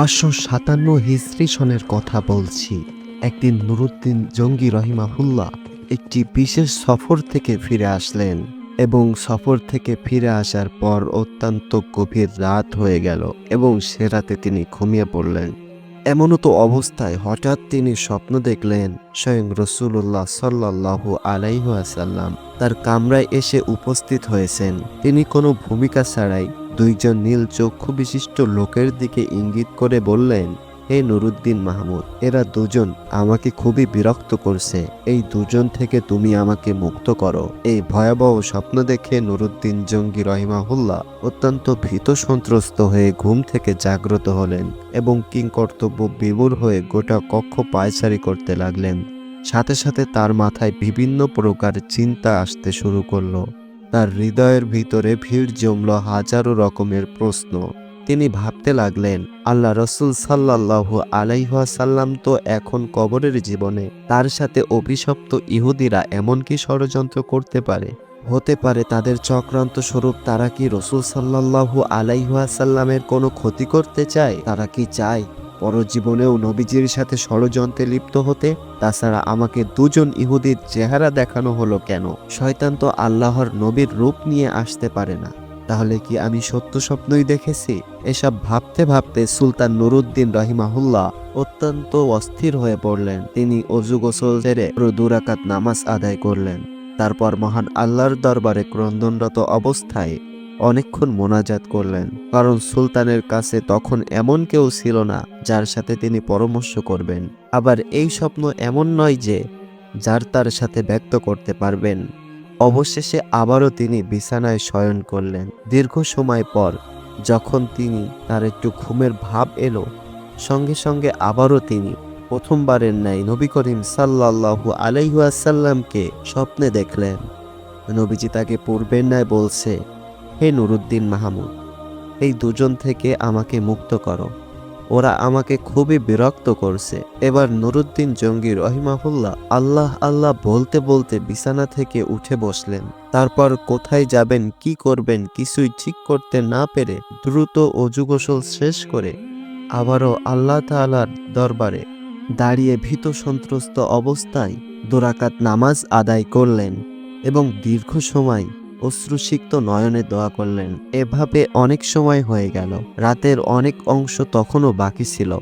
পাঁচশো সাতান্ন হিজরি সনের কথা বলছি। একদিন নুরুদ্দিন জঙ্গি রহিমাহুল্লাহ একটি বিশেষ সফর থেকে ফিরে আসলেন এবং সফর থেকে ফিরে আসার পর অত্যন্ত গভীর রাত হয়ে গেল এবং সে রাতে তিনি ঘুমিয়ে পড়লেন। এমনও তো অবস্থায় হঠাৎ তিনি স্বপ্ন দেখলেন, স্বয়ং রসুল্লাহ সাল্লাহু আলাইহাসাল্লাম তার কামরায় এসে উপস্থিত হয়েছেন। তিনি কোনো ভূমিকা ছাড়াই দুইজন নীল চক্ষু বিশিষ্ট লোকের দিকে ইঙ্গিত করে বললেন, হে নুরুদ্দিন মাহমুদ, এরা দুজন আমাকে খুবই বিরক্ত করছে। এই দুজন থেকে তুমি আমাকে মুক্ত করো। এই ভয়াবহ স্বপ্ন দেখে নুরুদ্দিন জঙ্গি রহিমাহুল্লাহ অত্যন্ত ভীত সন্ত্রস্ত হয়ে ঘুম থেকে জাগ্রত হলেন এবং কিং কর্তব্য বিমূর হয়ে গোটা কক্ষ পায়চারি করতে লাগলেন। সাথে সাথে তার মাথায় বিভিন্ন প্রকার চিন্তা আসতে শুরু করল। তার হৃদয়ের ভিতরে ভিড় জমল হাজারো রকমের প্রশ্ন। তিনি ভাবতে লাগলেন, আল্লাহ রসুল সাল্লাহ আলাইহাসাল্লাম তো এখন কবরের জীবনে, তার সাথে অভিশপ্ত ইহুদিরা এমন কি ষড়যন্ত্র করতে পারে? হতে পারে তাদের চক্রান্ত স্বরূপ তারা কি রসুল সাল্লাহু আলাইহাসাল্লামের কোনো ক্ষতি করতে চায়? তারা কি চায়? পরজীবনেও নবীজির সাথে ষড়যন্ত্রে লিপ্ত হতে, তাছাড়া আমাকে দুজন ইহুদির চেহারা দেখানো হলো কেন? শয়তান তো আল্লাহর নবীর রূপ নিয়ে আসতে পারে না। তাহলে কি আমি সত্য স্বপ্নই দেখেছি? এসব ভাবতে ভাবতে সুলতান নুরুদ্দিন রহিমাহুল্লাহ অত্যন্ত অস্থির হয়ে পড়লেন। তিনি অজু গোসল ছেড়ে দুরাকাত নামাজ আদায় করলেন। তারপর মহান আল্লাহর দরবারে ক্রন্দনরত অবস্থায় অনেকক্ষণ মোনাজাত করলেন, কারণ সুলতানের কাছে তখন এমন কেউ ছিল না যার সাথে তিনি পরামর্শ করবেন। আবার এই স্বপ্ন এমন নয় যে যার তার সাথে ব্যক্ত করতে পারবেন। অবশেষে আবারও তিনি বিছানায় শয়ন করলেন। দীর্ঘ সময় পর যখন তিনি তার একটু ঘুমের ভাব এলো, সঙ্গে সঙ্গে আবারও তিনি প্রথমবারের ন্যায় নবী করিম সাল্লাহু আলাইহাসাল্লামকে স্বপ্নে দেখলেন। নবীজি তাকে পূর্বের ন্যায় বলছে হে নুরুদ্দিন মাহমুদ, এই দুজন থেকে আমাকে মুক্ত করো। ওরা আমাকে খুবই বিরক্ত করছে। এবার নুরুদ্দিন জঙ্গি রহিমাহুল্লাহ আল্লাহ আল্লাহ বলতে বলতে বিছানা থেকে উঠে বসলেন। তারপর কোথায় যাবেন, কি করবেন কিছুই ঠিক করতে না পেরে দ্রুত অজু গোসল শেষ করে আবারও আল্লাহ তাআলার দরবারে দাঁড়িয়ে ভীত সন্ত্রস্ত অবস্থায় দোরাকাত নামাজ আদায় করলেন এবং দীর্ঘ সময় অশ্রুসিক্ত নয়নে দোয়া করলেন। এভাবে অনেক সময় হয়ে গেল। রাতের অনেক অংশ তখনও বাকি ছিল।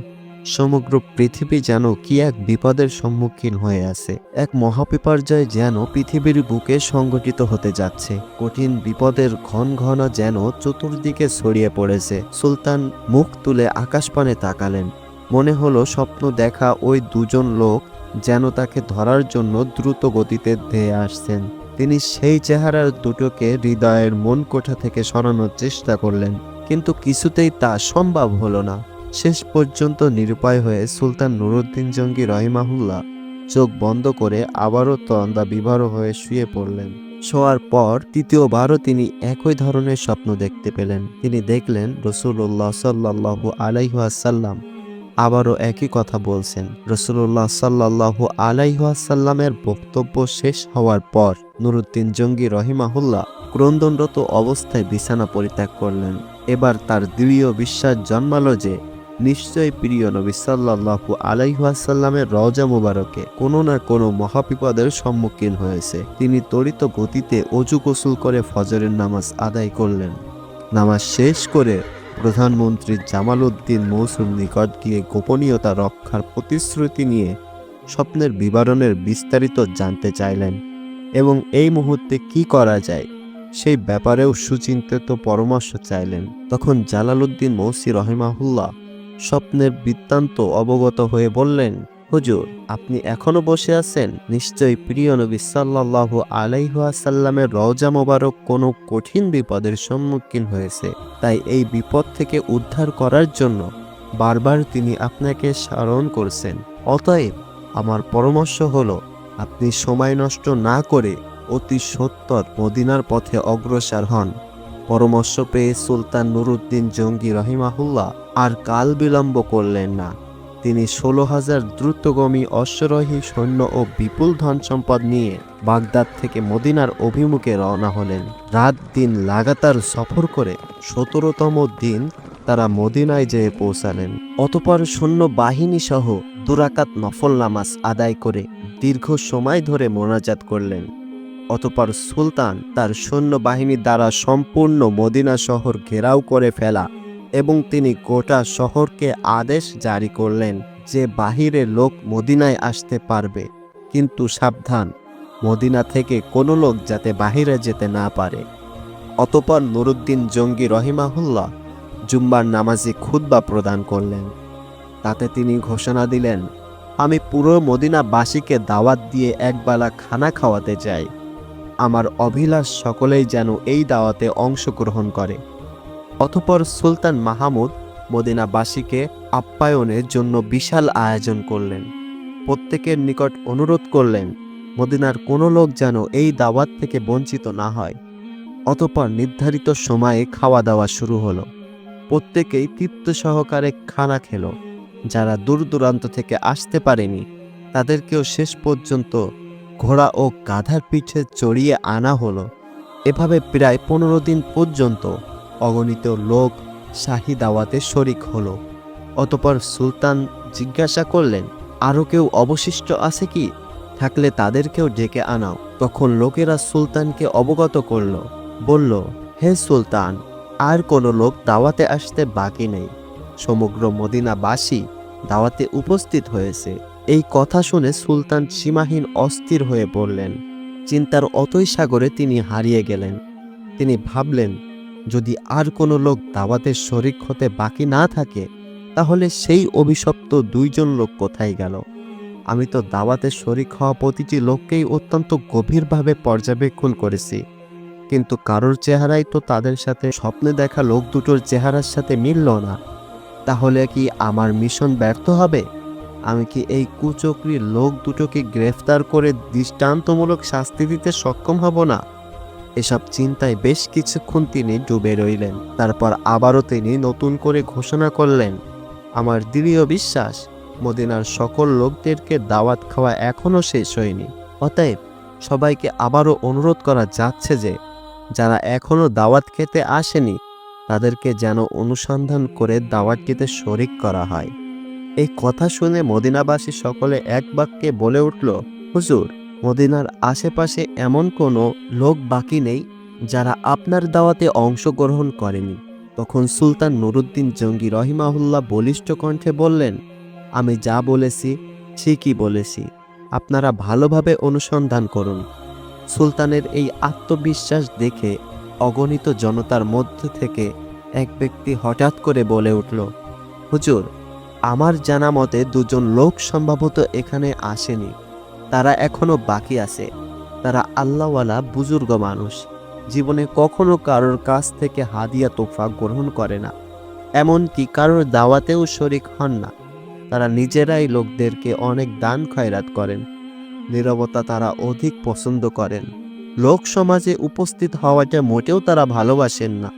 সমগ্র পৃথিবী যেন কি এক বিপদের সম্মুখীন হয়ে আছে। এক মহাবিপর্যয় যেন পৃথিবীর বুকে সংগঠিত হতে যাচ্ছে। কঠিন বিপদের ঘন ঘন যেন চতুর্দিকে ছড়িয়ে পড়েছে। সুলতান মুখ তুলে আকাশপানে তাকালেন। মনে হলো স্বপ্ন দেখা ওই দুজন লোক যেন তাকে ধরার জন্য দ্রুত গতিতে ধেয়ে আসছেন। তিনি সেই চেহারার দুটোকে হৃদয়ের মন কোঠা থেকে সরানোর চেষ্টা করলেন, কিন্তু কিছুতেই তা সম্ভব হলো না। শেষ পর্যন্ত নিরুপায় হয়ে সুলতান নুরুদ্দিন জঙ্গি রহিমাহুল্লাহ চোখ বন্ধ করে আবারও তন্দা বিভার হয়ে শুয়ে পড়লেন। শোয়ার পর তৃতীয়বারও তিনি একই ধরনের স্বপ্ন দেখতে পেলেন। তিনি দেখলেন রসুল্লাহ সাল্লাহু আলাইহাসাল্লাম আবারও একই কথা বলছেন। রসুল্লাহ সাল্লাহু আলাইহাসাল্লামের বক্তব্য শেষ হওয়ার পর নুরুদ্দিন জঙ্গি রহিমাহুল্লাহ ক্রন্দনরত অবস্থায় বিছানা পরিত্যাগ করলেন। এবার তার দৃঢ় বিশ্বাস জন্মালো যে নিশ্চয় প্রিয় নবী সাল্লাহু আলাইহাসাল্লামের রওজা মুবারকে কোনো না কোনো মহাবিপদের সম্মুখীন হয়েছে। তিনি তড়িত গতিতে অজু গোসল করে ফজরের নামাজ আদায় করলেন। নামাজ শেষ করে প্রধানমন্ত্রী জামাল উদ্দিন মৌসুম নিকট গিয়ে গোপনীয়তা রক্ষার প্রতিশ্রুতি নিয়ে স্বপ্নের বিবরণের বিস্তারিত জানতে চাইলেন এবং এই মুহূর্তে কি করা যায় সেই ব্যাপারেও সুচিন্তিত পরামর্শ চাইলেন। তখন জালালউদ্দিন মৌসি রহিমাহুল্লাহ স্বপ্নের বৃত্তান্ত অবগত হয়ে বললেন হুজুর, আপনি এখনও বসে আছেন? নিশ্চয়ই প্রিয় নবী সাল্লাল্লাহু আলাইহাসাল্লামের রওজা মোবারক কোনো কঠিন বিপদের সম্মুখীন হয়েছে। তাই এই বিপদ থেকে উদ্ধার করার জন্য বারবার তিনি আপনাকে স্মরণ করছেন। অতএব আমার পরামর্শ হলো, আপনি সময় নষ্ট না করে অতি সত্তর মদিনার পথে অগ্রসর হন। পরামর্শ পেয়ে সুলতান নুরুদ্দিন জঙ্গি রহিমাহুল্লাহ আর কাল বিলম্ব করলেন না। তিনি ষোলো হাজার দ্রুতগমী অশ্বরোহী সৈন্য ও বিপুল ধন সম্পদ নিয়ে বাগদাদ থেকে মদিনার অভিমুখে রওনা হলেন। রাত দিন লাগাতার সফর করে সতেরোতম দিন তারা মদিনায় যেয়ে পৌঁছালেন। অতপর সৈন্য বাহিনী সহ দুরাকাত নফল নামাজ আদায় করে দীর্ঘ সময় ধরে মোনাজাত করলেন। অতপর সুলতান তার সৈন্যবাহিনী দ্বারা সম্পূর্ণ মদিনা শহর ঘেরাও করে ফেলা এবং তিনি গোটা শহরকে আদেশ জারি করলেন যে বাহিরে লোক মদিনায় আসতে পারবে। কিন্তু সাবধান, মদিনা থেকে কোনো লোক যাতে বাহিরে যেতে না পারে। অতপর নুরুদ্দিন জঙ্গি রহিমাহুল্লাহ জুম্বার নামাজি খুদ্া প্রদান করলেন। তাতে তিনি ঘোষণা দিলেন, আমি পুরো মদিনাবাসীকে দাওয়াত দিয়ে একবেলা খানা খাওয়াতে চাই। আমার অভিলাষ সকলেই যেন এই দাওয়াতে অংশগ্রহণ করে। অতপর সুলতান মাহমুদ মদিনাবাসীকে আপ্যায়নের জন্য বিশাল আয়োজন করলেন। প্রত্যেকের নিকট অনুরোধ করলেন, মদিনার কোনো লোক যেন এই দাওয়াত থেকে বঞ্চিত না হয়। অতপর নির্ধারিত সময়ে খাওয়া দাওয়া শুরু হলো। প্রত্যেকেই তৃপ্ত সহকারে খানা খেল। যারা দূর দূরান্ত থেকে আসতে পারেনি, তাদেরকেও শেষ পর্যন্ত ঘোড়া ও গাধার পিঠে চড়িয়ে আনা হলো। এভাবে প্রায় পনেরো দিন পর্যন্ত অগণিত লোক শাহী দাওয়াতে শরিক হলো। অতপর সুলতান জিজ্ঞাসা করলেন আরও কেউ অবশিষ্ট আছে কি? থাকলে তাদেরকেও ডেকে আনাও। তখন লোকেরা সুলতানকে অবগত করল। বলল, হে সুলতান, আর কোনো লোক দাওয়াতে আসতে বাকি নেই। সমগ্র মদিনাবাসী দাওয়াতে উপস্থিত হয়েছে। এই কথা শুনে সুলতান সীমাহীন অস্থির হয়ে পড়লেন। চিন্তার অতই সাগরে তিনি হারিয়ে গেলেন। তিনি ভাবলেন যদি আর কোনো লোক দাওয়াতে শরিক হতে বাকি না থাকে, তাহলে সেই অভিশপ্ত দুইজন লোক কোথায় গেল? আমি তো দাওয়াতে শরিক হওয়া প্রতিটি লোককেই অত্যন্ত গভীরভাবে পর্যবেক্ষণ করেছি। কিন্তু কারোর চেহারাই তো তাদের সাথে স্বপ্নে দেখা লোক দুটোর চেহারার সাথে মিলল না। তাহলে কি আমার মিশন ব্যর্থ হবে? আমি কি এই কুচক্রী লোক দুটোকে গ্রেফতার করে দৃষ্টান্তমূলক শাস্তি দিতে সক্ষম হব না? এসব চিন্তায় বেশ কিছুক্ষণ তিনি ডুবে রইলেন। তারপর আবারও তিনি নতুন করে ঘোষণা করলেন, আমার দৃঢ় বিশ্বাস, মদিনার সকল লোকদেরকে দাওয়াত খাওয়া এখনও শেষ হয়নি। অতএব সবাইকে আবারও অনুরোধ করা যাচ্ছে যে, যারা এখনও দাওয়াত খেতে আসেনি, তাদেরকে যেন অনুসন্ধান করে দাওয়াত খেতে শরিক করা হয়। এই কথা শুনে মদিনাবাসী সকলে এক বাক্যে বলে উঠল, হুজুর মদিনার আশেপাশে এমন কোনো লোক বাকি নেই যারা আপনার দাওয়াতে অংশগ্রহণ করেনি। তখন সুলতান নুরুদ্দিন জঙ্গি রহিমাহুল্লাহ বলিষ্ঠ কণ্ঠে বললেন, আমি যা বলেছি, ঠিকই বলেছি। আপনারা ভালোভাবে অনুসন্ধান করুন। সুলতানের এই আত্মবিশ্বাস দেখে অগণিত জনতার মধ্যে থেকে এক ব্যক্তি হঠাৎ করে বলে উঠল, হুজুর, আমার জানা মতে দুজন লোক সম্ভবত এখানে আসেনি। তারা এখনও বাকি আছে। তারা আল্লাহওয়ালা বুজুর্গ মানুষ। জীবনে কখনো কারোর কাছ থেকে হাদিয়া তোফা গ্রহণ করে না। এমনকি কারোর দাওয়াতেও শরিক হন না। তারা নিজেরাই লোকদেরকে অনেক দান খয়রাত করেন। নীরবতা তারা অধিক পছন্দ করেন। লোক সমাজে উপস্থিত হওয়াটা মোটেও তারা ভালোবাসেন না।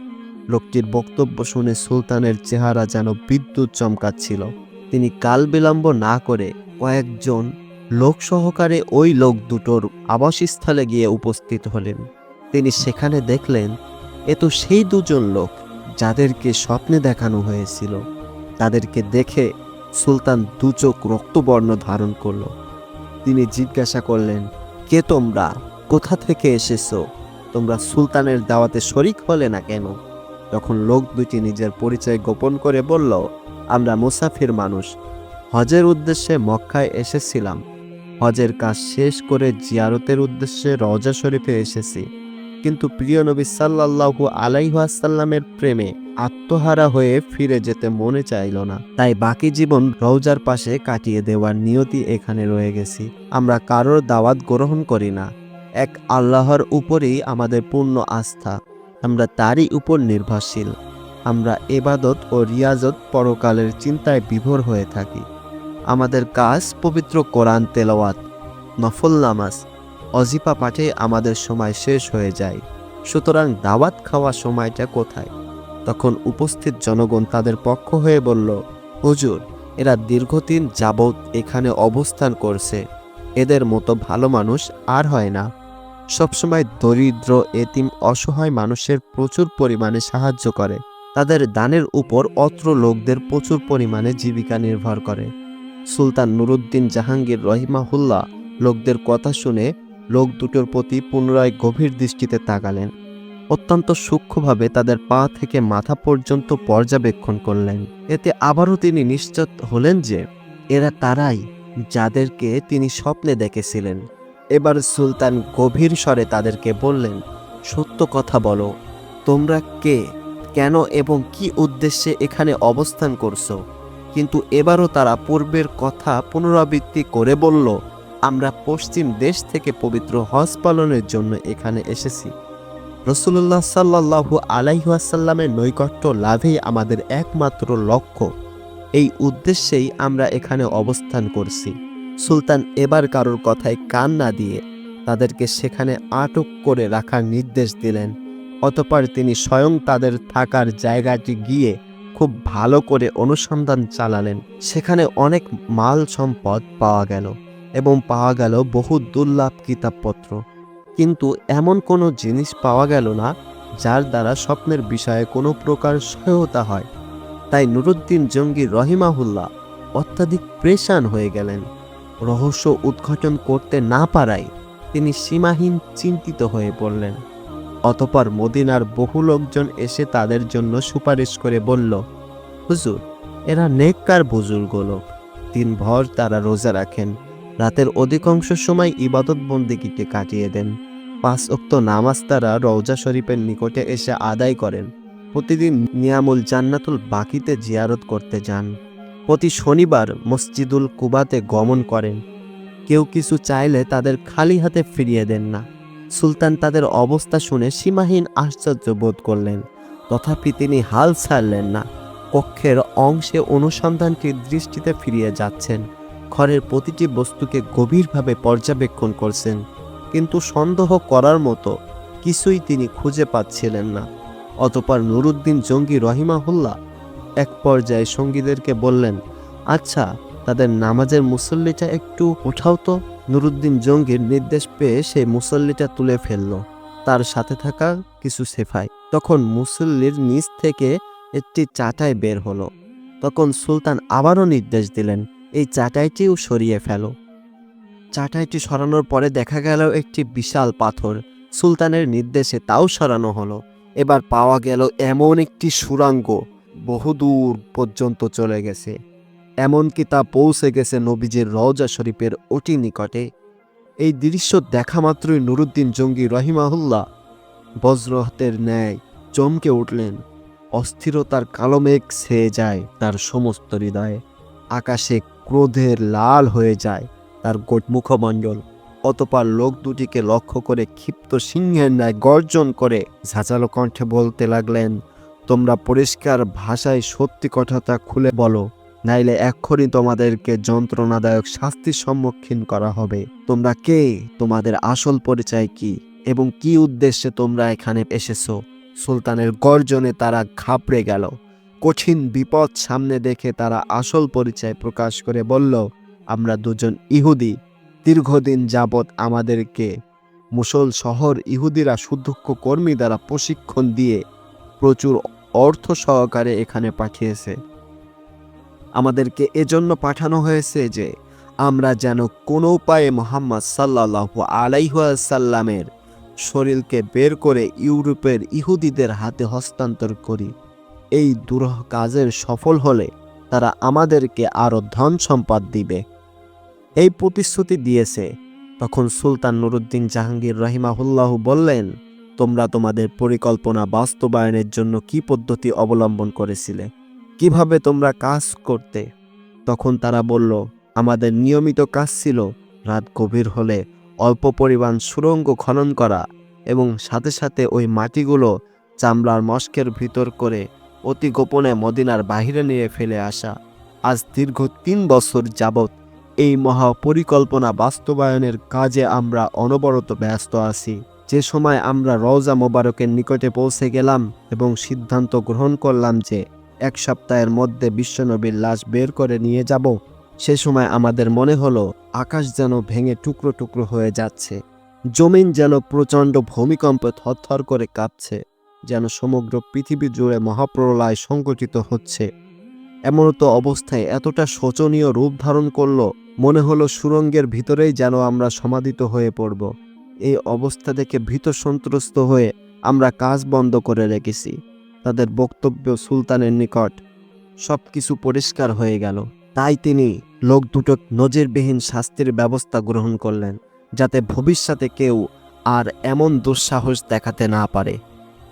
লোকটির বক্তব্য শুনে সুলতানের চেহারা যেন বিদ্যুৎ চমকাচ্ছিল। তিনি কাল বিলম্ব না করে কয়েকজন লোক সহকারে ওই লোক দুটোর আবাসস্থলে গিয়ে উপস্থিত হলেন। তিনি সেখানে দেখলেন, এ তো সেই দুজন লোক যাদেরকে স্বপ্নে দেখানো হয়েছিল। তাদেরকে দেখে সুলতান দু চোখ রক্তবর্ণ ধারণ করল। তিনি জিজ্ঞাসা করলেন, কে তোমরা? কোথা থেকে এসেছ? তোমরা সুলতানের দাওয়াতে শরিক হলে না কেন? তখন লোক দুটি নিজের পরিচয় গোপন করে বলল, আমরা মুসাফির মানুষ। হজের উদ্দেশ্যে মক্কায় এসেছিলাম। হজের কাজ শেষ করে জিয়ারতের উদ্দেশ্যে রওজা শরীফে এসেছি। কিন্তু প্রিয় নবী সাল্লাল্লাহু আলাইহাসাল্লামের প্রেমে আত্মহারা হয়ে ফিরে যেতে মনে চাইল না। তাই বাকি জীবন রওজার পাশে কাটিয়ে দেওয়ার নিয়তি এখানে রয়ে গেছি। আমরা কারোর দাওয়াত গ্রহণ করি না। এক আল্লাহর উপরেই আমাদের পূর্ণ আস্থা। আমরা তারই উপর নির্ভরশীল। আমরা এবাদত ও রিয়াজত পরকালের চিন্তায় বিভোর হয়ে থাকি। আমাদের কাজ পবিত্র কোরআন তেলাওয়াত, নফল নামাজ অজিপা পাঠে আমাদের সময় শেষ হয়ে যায়। সুতরাং দাওয়াত খাওয়া সময়টা কোথায়? তখন উপস্থিত জনগণ তাদের পক্ষ হয়ে বলল, হুজুর, এরা দীর্ঘদিন যাবৎ এখানে অবস্থান করছে। এদের মতো ভালো মানুষ আর হয় না। সবসময় দরিদ্র, এতিম, অসহায় মানুষের প্রচুর পরিমাণে সাহায্য করে। তাদের দানের উপর অত্র লোকদের প্রচুর পরিমাণে জীবিকা নির্ভর করে। সুলতান নুরুদ্দিন জাহাঙ্গীর রহিমাহুল্লাহ লোকদের কথা শুনে লোক দুটোর প্রতি পুনরায় গভীর দৃষ্টিতে তাকালেন। অত্যন্ত সূক্ষ্মভাবে তাদের পা থেকে মাথা পর্যন্ত পর্যবেক্ষণ করলেন। এতে আবারও তিনি নিশ্চিত হলেন যে এরা তারাই যাদেরকে তিনি স্বপ্নে দেখেছিলেন। এবার সুলতান গভীর স্বরে তাদেরকে বললেন, সত্য কথা বলো, তোমরা কে, কেন এবং কি উদ্দেশ্যে এখানে অবস্থান করছ? কিন্তু এবারও তারা পূর্বের কথা পুনরাবৃত্তি করে বলল, আমরা পশ্চিম দেশ থেকে পবিত্র হজ পালনের জন্য এখানে এসেছি। রসুল্লাহ সাল্লাহু আলাইহাসাল্লামের নৈকট্য লাভেই আমাদের একমাত্র লক্ষ্য। এই উদ্দেশ্যেই আমরা এখানে অবস্থান করছি। সুলতান এবার কারোর কথায় কান না দিয়ে তাদেরকে সেখানে আটক করে রাখার নির্দেশ দিলেন। অতপর তিনি স্বয়ং তাদের থাকার জায়গাটি গিয়ে খুব ভালো করে অনুসন্ধান চালালেন। সেখানে অনেক মাল সম্পদ পাওয়া গেল এবং পাওয়া গেল বহু দুর্লভ কিতাবপত্র। কিন্তু এমন কোনো জিনিস পাওয়া গেল না যার দ্বারা স্বপ্নের বিষয়ে কোনো প্রকার সহায়তা হয়। তাই নুরুদ্দিন জঙ্গি রহিমাহুল্লাহ অত্যাধিক প্রেশান হয়ে গেলেন। রহস্য উদ্ঘাটন করতে না পারায় তিনি সীমাহীন চিন্তিত হয়ে পড়লেন। অতপর মদিনার বহু লোকজন এসে তাদের জন্য সুপারিশ করে বলল, হুজুর, এরা নেককার বুজুর্গ লোক। দিনভর তারা রোজা রাখেন। রাতের অধিকাংশ সময় ইবাদত বন্দিগিতে কাটিয়ে দেন। পাঁচ অক্ত নামাজ তারা রওজা শরীফের নিকটে এসে আদায় করেন। প্রতিদিন নিয়ামুল জান্নাতুল বাকিতে জিয়ারত করতে যান। প্রতি শনিবার মসজিদুল কুবাতে গমন করেন। কেউ কিছু চাইলে তাদের খালি হাতে ফিরিয়ে দেন না। সুলতান তাদের অবস্থা শুনে সীমাহীন আশ্চর্য বোধ করলেন। তথাপি তিনি হাল ছাড়লেন না। কক্ষের অংশে অনুসন্ধানটির দৃষ্টিতে ফিরিয়ে যাচ্ছেন। ঘরের প্রতিটি বস্তুকে গভীরভাবে পর্যবেক্ষণ করছেন। কিন্তু সন্দেহ করার মতো কিছুই তিনি খুঁজে পাচ্ছিলেন না। অতপর নুরুদ্দিন জঙ্গি রহিমাহুল্লাহ এক পর্যায়ে সঙ্গীদেরকে বললেন আচ্ছা তাদের নামাজের মুসল্লিটা একটু উঠাও তো। নুরুদ্দিন জঙ্গির নির্দেশ পেয়ে সেই মুসল্লিটা তুলে ফেলল। তার সাথে থাকা কিছু সেফাই। তখন মুসল্লির নিচ থেকে একটি চাটাই বের হলো। তখন সুলতান আবারও নির্দেশ দিলেন, এই চাটাইটিও সরিয়ে ফেলো। চাটাইটি সরানোর পরে দেখা গেল একটি বিশাল পাথর। সুলতানের নির্দেশে তাও সরানো হলো। এবার পাওয়া গেল এমন একটি সুরাঙ্গ। বহুদূর পর্যন্ত চলে গেছে। এমনকি তা পৌঁছে গেছে নবীজির রওজা শরীফের অতি নিকটে। এই দৃশ্য দেখা মাত্রই নুরুদ্দিন জঙ্গি রহিমাহুল্লাহ বজ্রহতের ন্যায় চমকে উঠলেন। অস্থিরতার কালো মেঘ ছেয়ে যায় তার সমস্ত হৃদয়ে। আকাশে ক্রোধের লাল হয়ে যায় তার গোট মুখমণ্ডল। অতপর লোক দুটিকে লক্ষ্য করে ক্ষিপ্ত সিংহের ন্যায় গর্জন করে ঝাঁচালো কণ্ঠে বলতে লাগলেন, তোমরা পরিষ্কার ভাষায় সত্যি কথাটা খুলে বলো। নাইলে এক্ষুনি তোমাদেরকে যন্ত্রণাদায়ক শাস্তির সম্মুখীন করা হবে। তোমরা কে? তোমাদের আসল পরিচয় কি? এবং কি উদ্দেশ্যে তোমরা এখানে এসেছ? সুলতানের গর্জনে তারা ঘাবড়ে গেল। কঠিন বিপদ সামনে দেখে তারা আসল পরিচয় প্রকাশ করে বলল, আমরা দুজন ইহুদি। দীর্ঘদিন যাবৎ আমাদেরকে মুসল শহর ইহুদিরা সুদক্ষ কর্মী দ্বারা প্রশিক্ষণ দিয়ে প্রচুর অর্থ সহকারে এখানে পাঠিয়েছে। আমাদেরকে এজন্য পাঠানো হয়েছে যে আমরা যেন কোনো উপায়ে মোহাম্মদ সাল্লাহ আলাইহাসাল্লামের শরীরকে বের করে ইউরোপের ইহুদিদের হাতে হস্তান্তর করি। এই দুরহ কাজের সফল হলে তারা আমাদেরকে আরও ধন সম্পদ দিবে। এই প্রতিশ্রুতি দিয়েছে। তখন সুলতান নুরুদ্দিন জাহাঙ্গীর রহিমাহুল্লাহ বললেন, তোমরা তোমাদের পরিকল্পনা বাস্তবায়নের জন্য কি পদ্ধতি অবলম্বন করেছিলে? কীভাবে তোমরা কাজ করতে? তখন তারা বলল, আমাদের নিয়মিত কাজ ছিল রাত গভীর হলে অল্প পরিমাণ সুড়ঙ্গ খনন করা এবং সাথে সাথে ওই মাটিগুলো চামড়ার মস্কের ভিতর করে অতি গোপনে মদিনার বাহিরে নিয়ে ফেলে আসা। আজ দীর্ঘ তিন বছর যাবৎ এই মহা পরিকল্পনা বাস্তবায়নের কাজে আমরা অনবরত ব্যস্ত আছি। যে সময় আমরা রওজা মোবারকের নিকটে পৌঁছে গেলাম এবং সিদ্ধান্ত গ্রহণ করলাম যে এক সপ্তাহের মধ্যে বিশ্বনবীর লাশ বের করে নিয়ে যাব। সে সময় আমাদের মনে হলো, আকাশ যেন ভেঙে টুকরো টুকরো হয়ে যাচ্ছে। জমিন যেন প্রচণ্ড ভূমিকম্পে থরথর করে কাঁপছে, যেন সমগ্র পৃথিবী জুড়ে মহাপ্রলয় সংগঠিত হচ্ছে। এমনতো অবস্থায় এতটা শোচনীয় রূপ ধারণ করল, মনে হলো সুরঙ্গের ভিতরেই যেন আমরা সমাধিত হয়ে পড়ব। এই অবস্থা দেখে ভীত সন্ত্রস্ত হয়ে আমরা কাজ বন্ধ করে রেখেছি। তাদের বক্তব্য সুলতানের নিকট সব কিছু পরিষ্কার হয়ে গেল। তাই তিনি লোক দুটো নজিরবিহীন শাস্তির ব্যবস্থা গ্রহণ করলেন, যাতে ভবিষ্যতে কেউ আর এমন দুঃসাহস দেখাতে না পারে।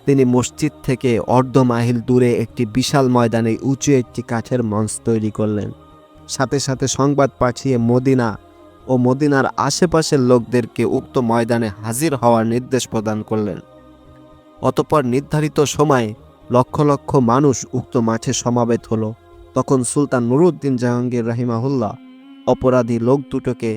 তিনি মসজিদ থেকে অর্ধ মাইল দূরে একটি বিশাল ময়দানে উঁচু একটি কাঠের মঞ্চ তৈরি করলেন। সাথে সাথে সংবাদ পাঠিয়ে মদিনা ও মদিনার আশেপাশের লোকদেরকে উক্ত ময়দানে হাজির হওয়ার নির্দেশ প্রদান করলেন। অতপর নির্ধারিত সময়ে লক্ষ লক্ষ মানুষ উক্ত মাঠে সমাবেত হলো। তখন সুলতান নুরুদ্দিন জাহাঙ্গীর রাহিমাহুল্লাহ অপরাধী লোক দুটোকে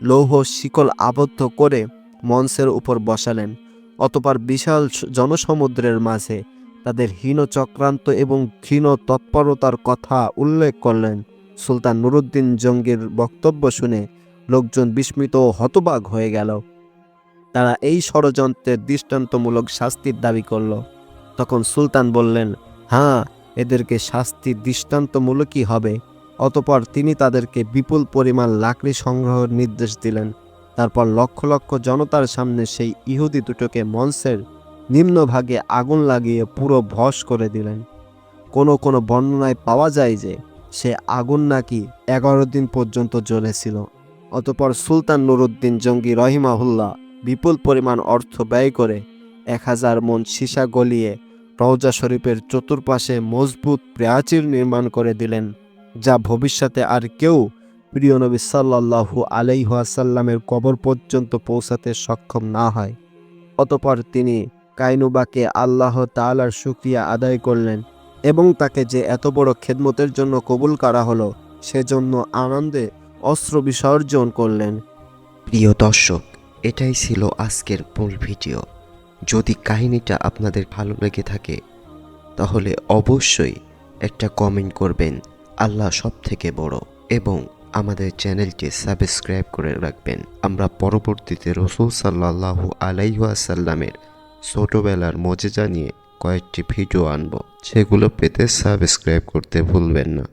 লৌহ শিকল আবদ্ধ করে মঞ্চের উপর বসালেন। অতপর বিশাল জনসমুদ্রের মাঝে তাদের হীন চক্রান্ত এবং ক্ষীণ তৎপরতার কথা উল্লেখ করলেন সুলতান নুরুদ্দিন জঙ্গির বক্তব্য শুনে লোকজন বিস্মিত ও হতবাক হয়ে গেল। তারা এই ষড়যন্ত্রের দৃষ্টান্তমূলক শাস্তির দাবি করল। তখন সুলতান বললেন হ্যাঁ এদেরকে শাস্তি দৃষ্টান্তমূলকই হবে। অতপর তিনি তাদেরকে বিপুল পরিমাণ লাকড়ি সংগ্রহের নির্দেশ দিলেন। তারপর লক্ষ লক্ষ জনতার সামনে সেই ইহুদি দুটোকে মঞ্চের নিম্নভাগে আগুন লাগিয়ে পুরো ভস করে দিলেন। কোনো কোনো বর্ণনায় পাওয়া যায় যে, সে আগুন নাকি এগারো দিন পর্যন্ত জ্বলেছিল। অতপর সুলতান নুরুদ্দিন জঙ্গি রহিমাহুল্লাহ বিপুল পরিমাণ অর্থ ব্যয় করে এক হাজার মন সীসা গলিয়ে রওজা শরীফের চতুর্পাশে মজবুত প্রাচীর নির্মাণ করে দিলেন, যা ভবিষ্যতে আর কেউ প্রিয় নবী সাল্লাল্লাহু আলাইহাসাল্লামের কবর পর্যন্ত পৌঁছাতে সক্ষম না হয়। অতপর তিনি কাইনুবাকে আল্লাহ তাআলার শুক্রিয়া আদায় করলেন এবং তাকে যে এত বড় খেদমতের জন্য কবুল করা হলো, সেজন্য আনন্দে অস্ত্র বিসর্জন করলেন। প্রিয় দর্শক, এটাই ছিল আজকের মূল ভিডিও। যদি কাহিনীটা আপনাদের ভালো লেগে থাকে, তাহলে অবশ্যই একটা কমেন্ট করবেন, আল্লাহ সব থেকে বড়। এবং আমাদের চ্যানেলটি সাবস্ক্রাইব করে রাখবেন। আমরা পরবর্তীতে রসুল সাল্লাহু আলাইহাসাল্লামের ছোটোবেলার মজেজা নিয়ে কয়েকটি ভিডিও আনব। সেগুলো পেতে সাবস্ক্রাইব করতে ভুলবেন না।